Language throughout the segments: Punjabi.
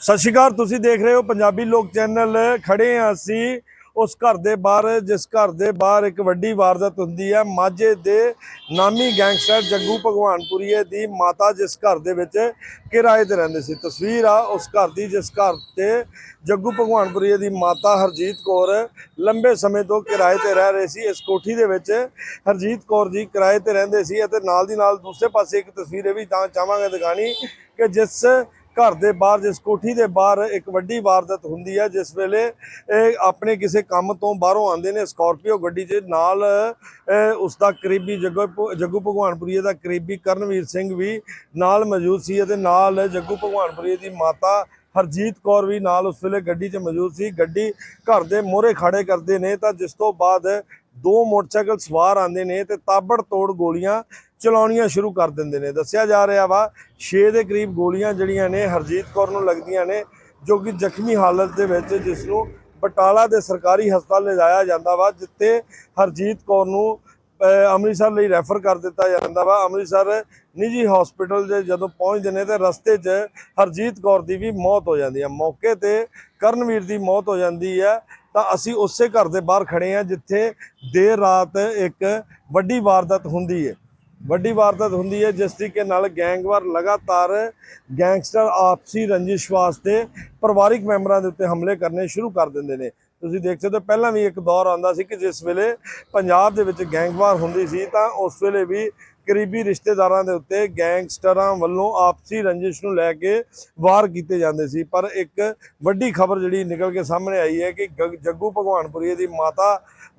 ਸਤਿ ਸ਼੍ਰੀ ਅਕਾਲ, ਤੁਸੀਂ ਦੇਖ ਰਹੇ ਹੋ ਪੰਜਾਬੀ ਲੋਕ ਚੈਨਲ। ਖੜੇ ਹਾਂ ਅਸੀਂ ਉਸ ਘਰ ਦੇ ਬਾਹਰ, ਜਿਸ ਘਰ ਦੇ ਬਾਹਰ ਇੱਕ ਵੱਡੀ ਵਾਰਦਾਤ ਹੁੰਦੀ ਹੈ। ਮਾਝੇ ਦੇ ਨਾਮੀ ਗੈਂਗਸਟਰ ਜੱਗੂ ਭਗਵਾਨਪੁਰੀਏ ਦੀ ਮਾਤਾ ਜਿਸ ਘਰ ਦੇ ਵਿੱਚ ਕਿਰਾਏ ਤੇ ਰਹਿੰਦੇ ਸੀ। ਤਸਵੀਰ ਆ ਉਸ ਘਰ ਦੀ, ਜਿਸ ਘਰ ਤੇ ਜੱਗੂ ਭਗਵਾਨਪੁਰੀਏ ਦੀ ਮਾਤਾ ਹਰਜੀਤ ਕੌਰ ਲੰਬੇ ਸਮੇਂ ਤੋਂ ਕਿਰਾਏ ਤੇ ਰਹਿ ਰਹੇ ਸੀ। ਇਸ ਕੋਠੀ ਦੇ ਵਿੱਚ ਹਰਜੀਤ ਕੌਰ ਜੀ ਕਿਰਾਏ ਤੇ ਰਹਿੰਦੇ ਸੀ ਅਤੇ ਨਾਲ ਦੀ ਨਾਲ ਦੂਸਰੇ ਪਾਸੇ ਇੱਕ ਤਸਵੀਰ ਇਹ ਵੀ ਤਾਂ ਚਾਹਾਂਗੇ ਦਿਖਾਣੀ ਕਿ ਜਿਸ ਘਰ ਦੇ ਬਾਹਰ ਜਿਸ ਕੋਠੀ ਦੇ ਬਾਹਰ ਇੱਕ ਵੱਡੀ ਵਾਰਦਾਤ ਹੁੰਦੀ ਹੈ ਜਿਸ ਵੇਲੇ ਇਹ ਆਪਣੇ ਕਿਸੇ ਕੰਮ ਤੋਂ ਬਾਹਰੋਂ ਆਉਂਦੇ ਨੇ ਸਕਾਰਪੀਓ ਗੱਡੀ 'ਚ ਨਾਲ ਅਹ, ਉਸ ਦਾ ਕਰੀਬੀ ਜੱਗੂ ਜੱਗੂ ਭਗਵਾਨਪੁਰੀਏ ਦਾ ਕਰੀਬੀ ਕਰਨਵੀਰ ਸਿੰਘ ਵੀ ਨਾਲ ਮੌਜੂਦ ਸੀ ਅਤੇ ਨਾਲ ਜੱਗੂ ਭਗਵਾਨਪੁਰੀਏ ਦੀ ਮਾਤਾ ਹਰਜੀਤ ਕੌਰ ਵੀ ਨਾਲ ਉਸ ਵੇਲੇ ਗੱਡੀ 'ਚ ਮੌਜੂਦ ਸੀ। ਗੱਡੀ ਘਰ ਦੇ ਮੋਹਰੇ ਖੜੇ ਕਰਦੇ ਨੇ ਤਾਂ ਜਿਸ ਤੋਂ ਬਾਅਦ ਦੋ ਮੋਟਰਸਾਈਕਲ ਸਵਾਰ ਆਉਂਦੇ ਨੇ ਤੇ ਤਾਬੜ ਤੋੜ ਗੋਲੀਆਂ ਚਲਾਉਣੀਆਂ ਸ਼ੁਰੂ ਕਰ ਦਿੰਦੇ ਨੇ। ਦੱਸਿਆ ਜਾ ਰਿਹਾ ਵਾ 6 ਦੇ ਕਰੀਬ ਗੋਲੀਆਂ ਜਿਹੜੀਆਂ ਨੇ ਹਰਜੀਤ ਕੌਰ ਨੂੰ ਲੱਗਦੀਆਂ ਨੇ, ਜੋ ਕਿ ਜ਼ਖਮੀ ਹਾਲਤ ਦੇ ਵਿੱਚ ਜਿਸ ਨੂੰ ਬਟਾਲਾ ਦੇ ਸਰਕਾਰੀ ਹਸਪਤਾਲ ਲਿਜਾਇਆ ਜਾਂਦਾ ਵਾ, ਜਿੱਥੇ ਹਰਜੀਤ ਕੌਰ ਨੂੰ ਅੰਮ੍ਰਿਤਸਰ ਲਈ ਰੈਫਰ ਕਰ ਦਿੱਤਾ ਜਾਂਦਾ ਵਾ। ਅੰਮ੍ਰਿਤਸਰ ਨਿੱਜੀ ਹਸਪੀਟਲ ਦੇ ਜਦੋਂ ਪਹੁੰਚਦੇ ਨੇ ਤੇ ਰਸਤੇ 'ਚ ਹਰਜੀਤ ਕੌਰ ਦੀ ਵੀ ਮੌਤ ਹੋ ਜਾਂਦੀ ਹੈ। ਮੌਕੇ ਤੇ ਕਰਨਵੀਰ ਦੀ ਮੌਤ ਹੋ ਜਾਂਦੀ ਹੈ। ਤਾਂ ਅਸੀਂ ਉਸੇ ਘਰ ਦੇ ਬਾਹਰ ਖੜੇ ਹਾਂ ਜਿੱਥੇ ਦੇਰ ਰਾਤ ਇੱਕ ਵੱਡੀ ਵਾਰਦਾਤ ਹੁੰਦੀ ਹੈ। ਵੱਡੀ ਵਾਰਦਾਤ ਹੁੰਦੀ ਹੈ ਜਿਸ ਤਰੀਕੇ ਨਾਲ ਗੈਂਗਵਾਰ ਲਗਾਤਾਰ ਗੈਂਗਸਟਰ ਆਪਸੀ ਰੰਜਿਸ਼ ਵਾਸਤੇ ਪਰਿਵਾਰਿਕ ਮੈਂਬਰਾਂ ਦੇ ਉੱਤੇ ਹਮਲੇ ਕਰਨੇ ਸ਼ੁਰੂ ਕਰ ਦਿੰਦੇ ਨੇ। ਤੁਸੀਂ ਦੇਖ ਸਕਦੇ ਹੋ, ਪਹਿਲਾਂ ਵੀ ਇੱਕ ਦੌਰ ਆਉਂਦਾ ਸੀ ਕਿ ਜਿਸ ਵੇਲੇ ਪੰਜਾਬ ਦੇ ਵਿੱਚ ਗੈਂਗਵਾਰ ਹੁੰਦੀ ਸੀ ਤਾਂ ਉਸ ਵੇਲੇ ਵੀ ਕਰੀਬੀ ਰਿਸ਼ਤੇਦਾਰਾਂ ਦੇ ਉੱਤੇ ਗੈਂਗਸਟਰਾਂ ਵੱਲੋਂ ਆਪਸੀ ਰੰਜਿਸ਼ ਨੂੰ ਲੈ ਕੇ ਵਾਰ ਕੀਤੇ ਜਾਂਦੇ ਸੀ, ਪਰ ਇੱਕ ਵੱਡੀ ਖਬਰ ਜਿਹੜੀ ਨਿਕਲ ਕੇ ਸਾਹਮਣੇ ਆਈ ਹੈ ਕਿ ਗ- ਜੱਗੂ ਭਗਵਾਨਪੁਰੀ ਦੀ ਮਾਤਾ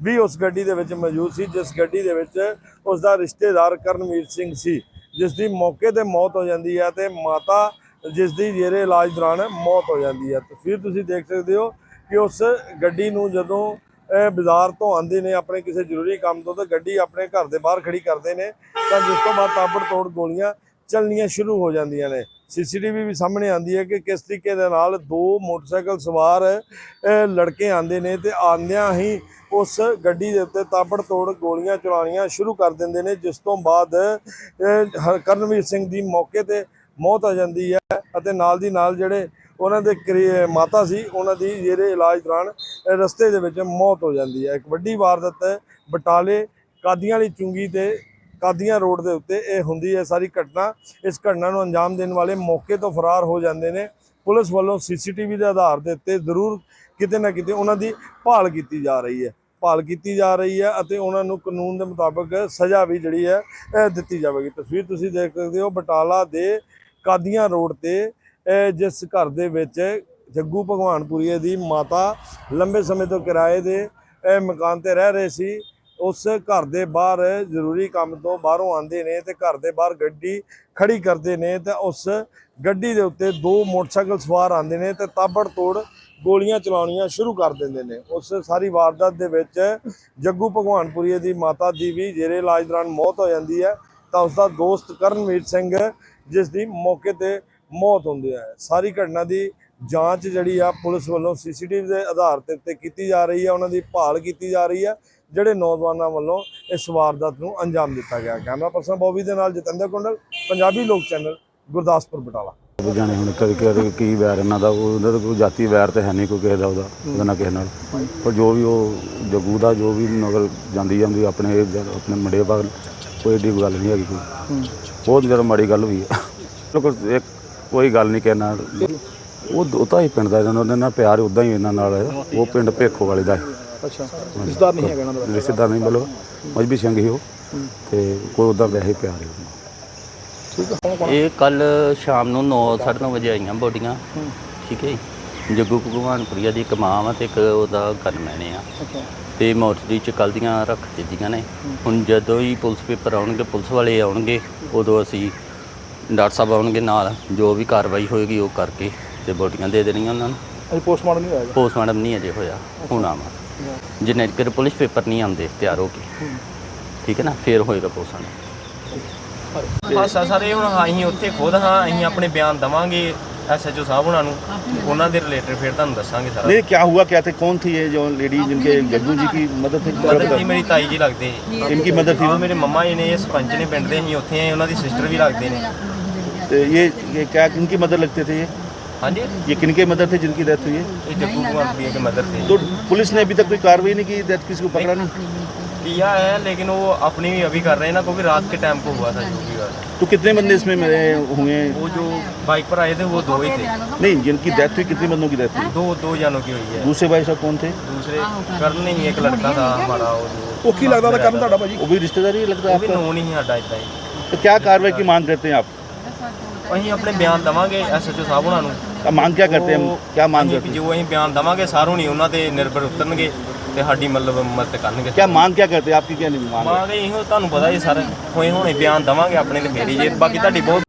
ਵੀ ਉਸ ਗੱਡੀ ਦੇ ਵਿੱਚ ਮੌਜੂਦ ਸੀ, ਜਿਸ ਗੱਡੀ ਦੇ ਵਿੱਚ ਉਸ ਦਾ ਰਿਸ਼ਤੇਦਾਰ ਕਰਨਵੀਰ ਸਿੰਘ ਸੀ, ਜਿਸ ਦੀ ਮੌਕੇ ਤੇ ਮੌਤ ਹੋ ਜਾਂਦੀ ਹੈ ਤੇ ਮਾਤਾ ਜਿਸ ਦੀ ਜੇਰੇ ਇਲਾਜ ਦੌਰਾਨ ਮੌਤ ਹੋ ਜਾਂਦੀ ਹੈ। ਤਸਵੀਰ ਤੁਸੀਂ ਦੇਖ ਸਕਦੇ ਹੋ ਕਿ ਉਸ ਗੱਡੀ ਨੂੰ ਜਦੋਂ ਬਾਜ਼ਾਰ ਤੋਂ ਆਉਂਦੇ ਨੇ ਆਪਣੇ ਕਿਸੇ ਜ਼ਰੂਰੀ ਕੰਮ ਤੋਂ ਤਾਂ ਗੱਡੀ ਆਪਣੇ ਘਰ ਦੇ ਬਾਹਰ ਖੜੀ ਕਰਦੇ ਨੇ ਤਾਂ ਜਿਸ ਤੋਂ ਬਾਅਦ ਤਾਬੜ ਤੋੜ ਗੋਲੀਆਂ ਚੱਲਣੀਆਂ ਸ਼ੁਰੂ ਹੋ ਜਾਂਦੀਆਂ ਨੇ। ਸੀਸੀਟੀਵੀ ਵੀ ਸਾਹਮਣੇ ਆਂਦੀ ਹੈ ਕਿ ਕਿਸ ਤਰੀਕੇ ਦੇ ਨਾਲ ਦੋ ਮੋਟਰਸਾਈਕਲ ਸਵਾਰ ਲੜਕੇ ਆਂਦੇ ਨੇ ਤੇ ਆਂਦਿਆਂ ਹੀ ਉਸ ਗੱਡੀ ਦੇ ਉੱਤੇ ਤਾਬੜ ਤੋੜ ਗੋਲੀਆਂ ਚਲਾਉਣੀਆਂ ਸ਼ੁਰੂ ਕਰ ਦਿੰਦੇ ਨੇ ਜਿਸ ਤੋਂ ਬਾਅਦ ਅਹ, ਹਰ- ਕਰਨਵੀਰ ਸਿੰਘ ਦੀ ਮੌਕੇ ਤੇ ਮੌਤ ਆ ਜਾਂਦੀ ਹੈ ਅਤੇ ਨਾਲ ਦੀ ਨਾਲ ਜਿਹੜੇ ਉਹਨਾਂ ਦੇ ਕਰੀ- ਮਾਤਾ ਸੀ ਉਹਨਾਂ ਦੀ ਜਿਹੜੇ ਇਲਾਜ ਦੌਰਾਨ ਰਸਤੇ ਦੇ ਵਿੱਚ ਮੌਤ ਹੋ ਜਾਂਦੀ ਹੈ। ਇੱਕ ਵੱਡੀ ਵਾਰਦਾਤ ਹੈ, ਬਟਾਲੇ ਕਾਦੀਆਂ ਵਾਲੀ ਚੁੰਗੀ ਤੇ ਕਾਦੀਆਂ ਰੋਡ ਦੇ ਉੱਤੇ ਇਹ ਹੁੰਦੀ ਹੈ ਸਾਰੀ ਘਟਨਾ। ਇਸ ਘਟਨਾ ਨੂੰ ਅੰਜਾਮ ਦੇਣ ਵਾਲੇ ਮੌਕੇ ਤੋਂ ਫਰਾਰ ਹੋ ਜਾਂਦੇ ਨੇ। ਪੁਲਿਸ ਵੱਲੋਂ ਸੀਸੀਟੀਵੀ ਦੇ ਆਧਾਰ ਦੇ ਉੱਤੇ ਜ਼ਰੂਰ ਕਿਤੇ ਨਾ ਕਿਤੇ ਉਹਨਾਂ ਦੀ ਭਾਲ ਕੀਤੀ ਜਾ ਰਹੀ ਹੈ। ਭਾਲ ਕੀਤੀ ਜਾ ਰਹੀ ਹੈ ਅਤੇ ਉਹਨਾਂ ਨੂੰ ਕਾਨੂੰਨ ਦੇ ਮੁਤਾਬਕ ਸਜ਼ਾ ਵੀ ਜਿਹੜੀ ਹੈ ਦਿੱਤੀ ਜਾਵੇਗੀ। ਤਸਵੀਰ ਤੁਸੀਂ ਦੇਖ ਸਕਦੇ ਹੋ ਬਟਾਲਾ ਦੇ ਕਾਦੀਆਂ ਰੋਡ ਤੇ ਜਿਸ ਘਰ ਦੇ ਵਿੱਚ ਜੱਗੂ ਭਗਵਾਨਪੁਰੀਏ ਦੀ ਮਾਤਾ ਲੰਬੇ ਸਮੇਂ ਤੋਂ ਕਿਰਾਏ ਦੇ, ਇਹ ਮਕਾਨ ਤੇ ਰਹਿ ਰਹੇ ਸੀ। ਉਸ ਘਰ ਦੇ ਬਾਹਰ ਜ਼ਰੂਰੀ ਕੰਮ ਤੋਂ ਬਾਹਰੋਂ ਆਉਂਦੇ ਨੇ ਤੇ ਘਰ ਦੇ ਬਾਹਰ ਗੱਡੀ ਖੜੀ ਕਰਦੇ ਨੇ ਤੇ ਉਸ ਗੱਡੀ ਦੇ ਉੱਤੇ ਦੋ ਮੋਟਰਸਾਈਕਲ ਸਵਾਰ ਆਉਂਦੇ ਨੇ ਤੇ ਤਾਬੜ ਤੋੜ ਗੋਲੀਆਂ ਚਲਾਉਣੀਆਂ ਸ਼ੁਰੂ ਕਰ ਦਿੰਦੇ ਨੇ। ਉਸ ਸਾਰੀ ਵਾਰਦਾਤ ਦੇ ਵਿੱਚ ਜੱਗੂ ਭਗਵਾਨਪੁਰੀਏ ਦੀ ਮਾਤਾ ਦੀ ਵੀ ਜੇਰੇ ਇਲਾਜ ਦੌਰਾਨ ਮੌਤ ਹੋ ਜਾਂਦੀ ਹੈ। ਤਾਂ ਉਸ ਦਾ ਦੋਸਤ ਕਰਨਵੀਰ ਸਿੰਘ, ਜਿਸ ਦੀ ਮੌਕੇ ਤੇ ਮੌਤ ਹੁੰਦੀ ਹੈ। ਸਾਰੀ ਘਟਨਾ ਦੀ ਜਾਂਚ ਜਿਹੜੀ ਆ ਪੁਲਿਸ ਵੱਲੋਂ ਸੀਸੀਟੀਵੀ ਦੇ ਆਧਾਰ ਤੇ ਉੱਤੇ ਕੀਤੀ ਜਾ ਰਹੀ ਹੈ ਉਹਨਾਂ ਦੀ ਭਾਲ ਕੀਤੀ ਜਾ ਰਹੀ ਹੈ ਜਿਹੜੇ ਨੌਜਵਾਨਾਂ ਵੱਲੋਂ ਇਸ ਵਾਰਦਾਤ ਨੂੰ ਅੰਜਾਮ ਦਿੱਤਾ ਗਿਆ। ਕੈਮਰਾ ਪਰਸਨ ਬੋਬੀ ਦੇ ਨਾਲ ਜਤਿੰਦਰ ਕੁੰਡਲ ਪੰਜਾਬੀ ਲੋਕ ਚੈਨਲ ਗੁਰਦਾਸਪੁਰ ਬਟਾਲਾ। ਜਾਣੇ ਹੁਣ ਕਦੇ ਕਦੇ ਕੀ ਵੈਰ ਇਹਨਾਂ ਦਾ ਉਹ ਉਹਦਾ ਤਾਂ ਕੋਈ ਜਾਤੀ ਵੈਰ ਤੇ ਹੈ ਨਹੀਂ ਕੋਈ ਕਿਸੇ ਦਾ ਉਹਦਾ ਉਹਦਾ ਨਾ ਕਿਸੇ ਨਾਲ। ਪਰ ਜੋ ਵੀ ਉਹ ਜਗੂ ਦਾ ਜੋ ਵੀ ਨਗਰ ਜਾਂਦੀ ਜਾਂਦੀ ਆਪਣੇ ਆਪਣੇ ਮੁੰਡੇ ਬਾਗ ਕੋਈ ਏਡੀ ਗੱਲ ਨਹੀਂ ਹੈਗੀ ਕੋਈ। ਬਹੁਤ ਜ਼ਿਆਦਾ ਮਾੜੀ ਗੱਲ ਹੋਈ ਹੈ ਕੋਈ ਗੱਲ ਨਹੀਂ ਕਹਿਣਾ ਉਹ ਉਹ ਤਾਂ ਹੀ ਪਿੰਡ ਦਾ ਇਹਨਾਂ ਉਹਨਾਂ ਨਾਲ ਪਿਆਰ ਉਦਾਂ ਹੀ ਇਹਨਾਂ ਨਾਲ ਹੈ। ਉਹ ਪਿੰਡ ਭੇਖੋ ਵਾਲੇ ਦਾ ਹੈ। ਅੱਛਾ। ਰਿਸ਼ਤੇਦਾਰ ਨਹੀਂ ਹੈਗਾ ਇਹਨਾਂ ਦਾ ਰਿਸ਼ਤੇਦਾਰ ਨਹੀਂ ਮਤਲਬ ਮਜਬੀ ਸਿੰਘ ਹੀ ਉਹ। ਤੇ ਕੋਈ ਉਦਾਂ ਵੈਸੇ ਪਿਆਰ ਹੈ ਉਹਨੂੰ। ਠੀਕ ਹੈ ਕੌਣ ਕੌਣ? ਇਹ ਕੱਲ ਸ਼ਾਮ ਨੂੰ 9:30 ਵਜੇ ਆਈਆਂ ਬੋਡੀਆਂ। ਠੀਕ ਹੈ ਜੀ। ਜੱਗੂ ਭਗਵਾਨਪੁਰੀਆ ਦੀ ਇੱਕ ਮਾਂ ਵਾ ਤੇ ਇੱਕ ਉਹਦਾ ਗਨਮੈਨ ਆ। ਅੱਛਾ। ਤੇ ਮੋਰਚਰੀ ਚ ਕੱਲ੍ਹ ਦੀਆਂ ਰੱਖ ਦਿੱਤੀਆਂ ਨੇ। ਹੁਣ ਜਦੋਂ ਹੀ ਪੁਲਿਸ ਪੇਪਰ ਆਉਣਗੇ ਪੁਲਿਸ ਵਾਲੇ ਆਉਣਗੇ ਉਦੋਂ ਅਸੀਂ ਡਾਕਟਰ ਸਾਹਿਬ ਆਉਣਗੇ ਨਾਲ। ਜੋ ਵੀ ਕਾਰਵਾਈ ਹੋਏਗੀ ਉਹ ਕਰਕੇ ਤੇ ਬੋਡੀਆਂ ਦੇ ਦੇਣੀਆਂ ਉਹਨਾਂ ਨੂੰ ਅਜੇ ਪੋਸਟਮਾਰਟਮ ਨਹੀਂ ਹੋਇਆ ਹੈਗਾ। ਪੋਸਟਮਾਰਟਮ ਨਹੀਂ ਅਜੇ ਹੋਇਆ ਹੁਣ ਆਵਾ ਜਿੰਨੇ ਚਿਰ ਪੁਲਿਸ ਪੇਪਰ ਨਹੀਂ ਆਉਂਦੇ ਤਿਆਰ ਹੋ ਕੇ ਠੀਕ ਹੈ ਨਾ ਫੇਰ ਹੋਏਗਾ ਪੋਸਟਮਾਰਟਮ ਹਾਸਾ ਸਾਰੇ ਹੁਣ ਅਸੀਂ ਉੱਥੇ ਖੁਦ ਹਾਂ ਅਸੀਂ ਆਪਣੇ ਬਿਆਨ ਦਵਾਂਗੇ ਐਸਐਚਓ ਸਾਹਿਬ ਉਹਨਾਂ ਨੂੰ ਉਹਨਾਂ ਦੇ ਰਿਲੇਟਡ ਫਿਰ ਤੁਹਾਨੂੰ ਦੱਸਾਂਗੇ ਸਾਰਾ नहीं क्या हुआ क्या थे कौन थी ये जो लेडी जिनके जग्गू जी की मदद थी ਮਦਰ ਜੀ ਮੇਰੀ ਤਾਈ ਜੀ ਲੱਗਦੇ ਜੀ इनकी मदद थी ਉਹ ਮੇਰੇ ਮੰਮਾ ਜੀ ਨੇ ਇਹ ਸਰਪੰਚ ਨੇ ਪਿੰਡ ਦੇ ਅਸੀਂ ਉੱਥੇ ਆਏ ਉਹਨਾਂ ਦੀ ਸਿਸਟਰ ਵੀ ਲੱਗਦੇ ਨੇ तो ये ये क्या इनकी मदद लगते थे ये हाँ जी। ये किनके मदर थे जिनकी डेथ हुई है? जगू कुमार प्रिया के मदर थे। तो पुलिस ने अभी तक कोई कार्रवाई नहीं की डेथ किसी को पकड़ा नहीं? किया है लेकिन वो अपनी भी अभी कर रहे हैं ना क्योंकि रात के टाइम को हुआ था जो भी तो कितने बंदे इसमें मेरे हुए वो जो बाइक पर आए थे वो दो ही थे। नहीं जिनकी डेथ हुई कितने बंदों की डेथ हुई? दो दो जानों की हुई है। दूसरे भाई साहब कौन थे? दूसरे करण ही एक लड़का था हमारा वो की लगता था करण भाजी वो भी रिश्तेदारी लगता है नहीं है तो क्या कार्रवाई की मांग करते हैं आप? ਅਸੀਂ ਆਪਣੇ ਬਿਆਨ ਦਵਾਂਗੇ ਐਸਐਚਓ ਸਾਹਿਬ ਉਹਨਾਂ ਨੂੰ अब मांग क्या करते हैं हम क्या मांग ਅਸੀਂ करते हैं ਜੋ ਅਸੀਂ ਬਿਆਨ ਦਵਾਂਗੇ ਸਾਰੋਂ ਨਹੀਂ ਉਹਨਾਂ ਤੇ ਨਿਰਭਰ ਉਤਰਨਗੇ ਤੇ ਸਾਡੀ ਮਤਲਬ ਮਦਦ ਕਰਨਗੇ क्या मांग क्या करते हैं आपकी क्या नहीं मांग है? ਮਾਂਗੇ ਇਹੋ ਤੁਹਾਨੂੰ ਪਤਾ ਹੀ ਸਰ ਹੋਏ ਹੋਣੇ ਬਿਆਨ ਦਵਾਂਗੇ ਆਪਣੇ ਤੇ ਫੇਰੀ ਜੇ ਬਾਕੀ ਤੁਹਾਡੀ ਬਹੁਤ